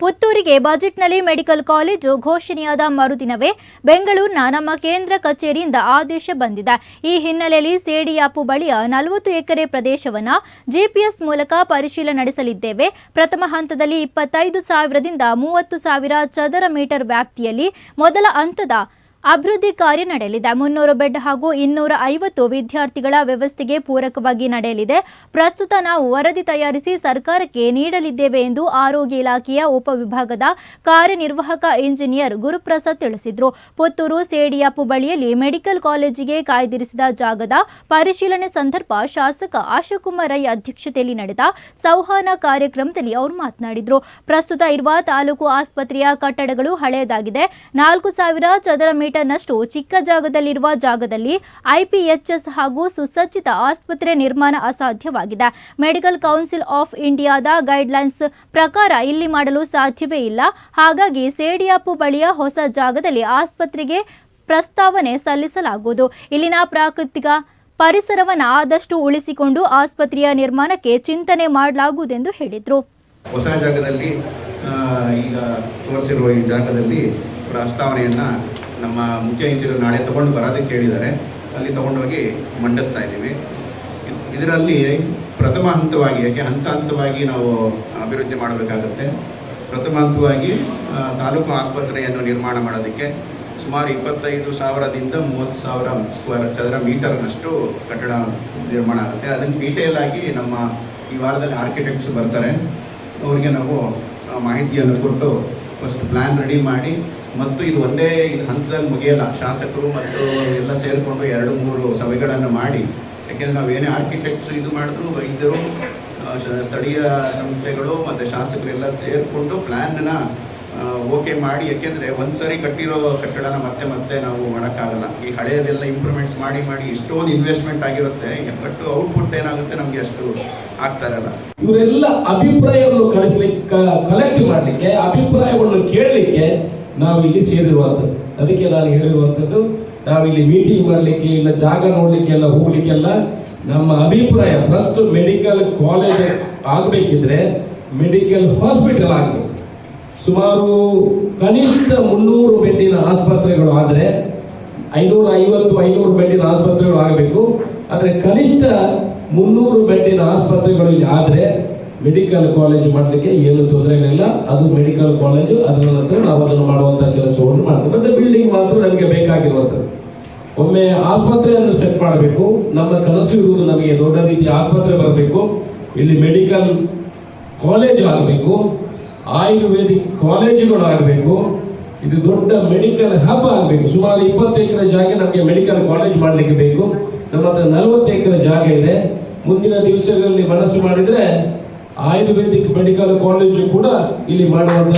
ಪುತ್ತೂರಿಗೆ ಬಜೆಟ್ನಲ್ಲಿ medical college ಘೋಷಣೆಯಾದ ಮರುದಿನವೇ ಬೆಂಗಳೂರಿನ ನಮ್ಮ ಕೇಂದ್ರ ಕಚೇರಿಯಿಂದ ಆದೇಶ ಬಂದಿದೆ. ಈ ಹಿನ್ನೆಲೆಯಲ್ಲಿ ಸೇಡಿಯಾಪು ಬಳಿಯ ನಲವತ್ತು ಎಕರೆ ಪ್ರದೇಶವನ್ನು ಜಿಪಿಎಸ್ ಮೂಲಕ ಪರಿಶೀಲನೆ ನಡೆಸಲಿದ್ದೇವೆ. ಪ್ರಥಮ ಹಂತದಲ್ಲಿ ಇಪ್ಪತ್ತೈದು ಸಾವಿರದಿಂದ ಮೂವತ್ತು ಸಾವಿರ ಚದರ ಮೀಟರ್ ವ್ಯಾಪ್ತಿಯಲ್ಲಿ ಮೊದಲ ಹಂತದ ಅಭಿವೃದ್ಧಿ ಕಾರ್ಯ ನಡೆಯಲಿದೆ. ಮುನ್ನೂರು ಬೆಡ್ ಹಾಗೂ ಇನ್ನೂರ ಐವತ್ತು ವಿದ್ಯಾರ್ಥಿಗಳ ವ್ಯವಸ್ಥೆಗೆ ಪೂರಕವಾಗಿ ನಡೆಯಲಿದೆ. ಪ್ರಸ್ತುತ ನಾವು ವರದಿ ತಯಾರಿಸಿ ಸರ್ಕಾರಕ್ಕೆ ನೀಡಲಿದ್ದೇವೆ ಎಂದು ಆರೋಗ್ಯ ಇಲಾಖೆಯ ಉಪವಿಭಾಗದ ಕಾರ್ಯನಿರ್ವಾಹಕ ಇಂಜಿನಿಯರ್ ಗುರುಪ್ರಸಾದ್ ತಿಳಿಸಿದರು. ಪುತ್ತೂರು ಸೇಡಿಯಾಪು ಬಳಿಯಲ್ಲಿ ಮೆಡಿಕಲ್ ಕಾಲೇಜಿಗೆ ಕಾಯ್ದಿರಿಸಿದ ಜಾಗದ ಪರಿಶೀಲನೆ ಸಂದರ್ಭ ಶಾಸಕ ಆಶಾಕುಮಾರ್ ರೈ ಅಧ್ಯಕ್ಷತೆಯಲ್ಲಿ ನಡೆದ ಸಂವಹನ ಕಾರ್ಯಕ್ರಮದಲ್ಲಿ ಅವರು ಮಾತನಾಡಿದರು. ಪ್ರಸ್ತುತ ಇರುವ ತಾಲೂಕು ಆಸ್ಪತ್ರೆಯ ಕಟ್ಟಡಗಳು ಹಳೆಯದಾಗಿದೆ. ನಾಲ್ಕು ಸಾವಿರ ಚದರ ಮೀಟರ್ನಷ್ಟು ಚಿಕ್ಕ ಜಾಗದಲ್ಲಿರುವ ಜಾಗದಲ್ಲಿ ಐಪಿಎಚ್ಎಸ್ ಹಾಗೂ ಸುಸಜ್ಜಿತ ಆಸ್ಪತ್ರೆ ನಿರ್ಮಾಣ ಅಸಾಧ್ಯವಾಗಿದೆ. ಮೆಡಿಕಲ್ ಕೌನ್ಸಿಲ್ ಆಫ್ ಇಂಡಿಯಾದ ಗೈಡ್ಲೈನ್ಸ್ ಪ್ರಕಾರ ಇಲ್ಲಿ ಮಾಡಲು ಸಾಧ್ಯವೇ ಇಲ್ಲ. ಹಾಗಾಗಿ ಸೇಡಿಯಾಪು ಬಳಿಯ ಹೊಸ ಜಾಗದಲ್ಲಿ ಆಸ್ಪತ್ರೆಗೆ ಪ್ರಸ್ತಾವನೆ ಸಲ್ಲಿಸಲಾಗುವುದು. ಇಲ್ಲಿನ ಪ್ರಾಕೃತಿಕ ಪರಿಸರವನ್ನು ಆದಷ್ಟು ಉಳಿಸಿಕೊಂಡು ಆಸ್ಪತ್ರೆಯ ನಿರ್ಮಾಣಕ್ಕೆ ಚಿಂತನೆ ಮಾಡಲಾಗುವುದೆಂದು ಹೇಳಿದರು. ಹೊಸ ಜಾಗದಲ್ಲಿ ಈಗ ತೋರಿಸಿರುವ ಈ ಜಾಗದಲ್ಲಿ ಪ್ರಸ್ತಾವನೆಯನ್ನು ನಮ್ಮ ಮುಖ್ಯ ಇಂಜಿನಿಯರ್ ನಾಳೆ ತಗೊಂಡು ಬರೋದಕ್ಕೆ ಹೇಳಿದ್ದಾರೆ ಅಲ್ಲಿ ತಗೊಂಡೋಗಿ ಮಂಡಿಸ್ತಾ ಇದ್ದೀವಿ. ಇದರಲ್ಲಿ ಪ್ರಥಮ ಹಂತವಾಗಿ, ಯಾಕೆ ಹಂತ ಹಂತವಾಗಿ ನಾವು ಅಭಿವೃದ್ಧಿ ಮಾಡಬೇಕಾಗುತ್ತೆ. ಪ್ರಥಮ ಹಂತವಾಗಿ ತಾಲೂಕು ಆಸ್ಪತ್ರೆಯನ್ನು ನಿರ್ಮಾಣ ಮಾಡೋದಕ್ಕೆ ಸುಮಾರು ಇಪ್ಪತ್ತೈದು ಸಾವಿರದಿಂದ ಮೂವತ್ತು ಸಾವಿರ ಸ್ಕ್ವೇರ್ ಚದರ ಮೀಟರ್ನಷ್ಟು ಕಟ್ಟಡ ನಿರ್ಮಾಣ ಆಗುತ್ತೆ. ಅದನ್ನು ಡೀಟೇಲ್ ಆಗಿ ನಮ್ಮ ಈ ವಾರದಲ್ಲಿ ಆರ್ಕಿಟೆಕ್ಟ್ಸ್ ಬರ್ತಾರೆ. ಅವರಿಗೆ ನಾವು ಮಾಹಿತಿಯನ್ನು ಕೊಟ್ಟು ಫಸ್ಟ್ ಪ್ಲ್ಯಾನ್ ರೆಡಿ ಮಾಡಿ ಮತ್ತು ಇದು ಒಂದೇ ಹಂತದಲ್ಲಿ ಮುಗಿಯಲ್ಲ. ಶಾಸಕರು ಮತ್ತು ಎಲ್ಲ ಸೇರಿಕೊಂಡು ಎರಡು, ಮೂರು ಸಭೆಗಳನ್ನು ಮಾಡಿ, ಯಾಕೆಂದರೆ ಏನೇ ಆರ್ಕಿಟೆಕ್ಟ್ಸ್ ಇದು ಮಾಡಿದ್ರು, ವೈದ್ಯರು ಸ್ಥಳೀಯ ಸಂಸ್ಥೆಗಳು ಮತ್ತು ಶಾಸಕರೆಲ್ಲ ಸೇರಿಕೊಂಡು ಪ್ಲ್ಯಾನ್ನ ಓಕೆ ಮಾಡಿ, ಯಾಕೆಂದರೆ ಒಂದು ಸರಿ ಕಟ್ಟಿರೋ ಕಟ್ಟಡನ ಮತ್ತೆ ಮತ್ತೆ ನಾವು ಮಾಡೋಕ್ಕಾಗಲ್ಲ. ಈ ಹಳೆಯದೆಲ್ಲ ಇಂಪ್ರೂವ್ಮೆಂಟ್ಸ್ ಮಾಡಿ ಮಾಡಿ ಎಷ್ಟೊಂದು ಇನ್ವೆಸ್ಟ್ಮೆಂಟ್ ಆಗಿರುತ್ತೆ ಬಟ್ ಔಟ್ಪುಟ್ ಏನಾಗುತ್ತೆ ನಮಗೆ ಅಷ್ಟು ಆಗ್ತಾ ಇರಲ್ಲ. ಇವರೆಲ್ಲ ಅಭಿಪ್ರಾಯವನ್ನು ಕಳಿಸ್ಲಿಕ್ಕೆ ಕಲೆಕ್ಟ್ ಮಾಡಲಿಕ್ಕೆ, ಅಭಿಪ್ರಾಯವನ್ನು ಕೇಳಲಿಕ್ಕೆ ನಾವು ಇಲ್ಲಿ ಸೇರಿರುವಂಥದ್ದು. ಅದಕ್ಕೆ ನಾನು ಹೇಳಿರುವಂಥದ್ದು ನಾವಿಲ್ಲಿ ಮೀಟಿಂಗ್ ಮಾಡಲಿಕ್ಕೆ ಇಲ್ಲ, ಜಾಗ ನೋಡಲಿಕ್ಕೆಲ್ಲ, ಹೋಗ್ಲಿಕ್ಕೆಲ್ಲ ನಮ್ಮ ಅಭಿಪ್ರಾಯ ಫಸ್ಟ್ ಮೆಡಿಕಲ್ ಕಾಲೇಜ್ ಆಗಬೇಕಿದ್ರೆ ಮೆಡಿಕಲ್ ಹಾಸ್ಪಿಟಲ್ ಆಗಬೇಕು. ಸುಮಾರು ಕನಿಷ್ಠ ಮುನ್ನೂರು ಬೆಡ್ಡಿನ ಆಸ್ಪತ್ರೆಗಳು ಆದರೆ ಐನೂರ ಐವತ್ತು ಐನೂರು ಬೆಡ್ಡಿನ ಆಸ್ಪತ್ರೆಗಳು ಆಗಬೇಕು. ಆದರೆ ಕನಿಷ್ಠ ಮುನ್ನೂರು ಬೆಡ್ಡಿನ ಆಸ್ಪತ್ರೆಗಳು ಆದರೆ ಮೆಡಿಕಲ್ ಕಾಲೇಜ್ ಮಾಡಲಿಕ್ಕೆ ಏನು ತೊಂದರೆಗಳಿಲ್ಲ. ಅದು ಮೆಡಿಕಲ್ ಕಾಲೇಜು, ಅದರ ನಂತರ ನಾವು ಅದನ್ನು ಮಾಡುವಂಥ ಕೆಲಸವನ್ನು ಮಾಡ್ತೇವೆ. ಮತ್ತೆ ಬಿಲ್ಡಿಂಗ್ ಮಾತ್ರ ನಮಗೆ ಬೇಕಾಗಿರುವಂಥದ್ದು. ಒಮ್ಮೆ ಆಸ್ಪತ್ರೆಯನ್ನು ಸೆಟ್ ಮಾಡಬೇಕು. ನಮ್ಮ ಕನಸು ಇರುವುದು ನಮಗೆ ದೊಡ್ಡ ರೀತಿಯ ಆಸ್ಪತ್ರೆ ಬರಬೇಕು. ಇಲ್ಲಿ ಮೆಡಿಕಲ್ ಕಾಲೇಜ್ ಆಗಬೇಕು. ಆಯುರ್ವೇದಿಕ್ ಕಾಲೇಜುಗಳು ಆಗಬೇಕು ಇದು ದೊಡ್ಡ ಮೆಡಿಕಲ್ ಹಬ್ ಆಗಬೇಕು. ಸುಮಾರು ಇಪ್ಪತ್ತು ಎಕರೆ ಜಾಗ ನಮಗೆ ಮೆಡಿಕಲ್ ಕಾಲೇಜ್ ಮಾಡಲಿಕ್ಕೆ ಬೇಕು. ನಮ್ಮ ಹತ್ರ ನಲವತ್ತು ಎಕರೆ ಜಾಗ ಇದೆ. ಮುಂದಿನ ದಿವಸಗಳಲ್ಲಿ ಮನಸ್ಸು ಮಾಡಿದ್ರೆ ಆಯುರ್ವೇದಿಕ್ ಮೆಡಿಕಲ್ ಕಾಲೇಜು ಕೂಡ ಇಲ್ಲಿ ಮಾಡುವಂತ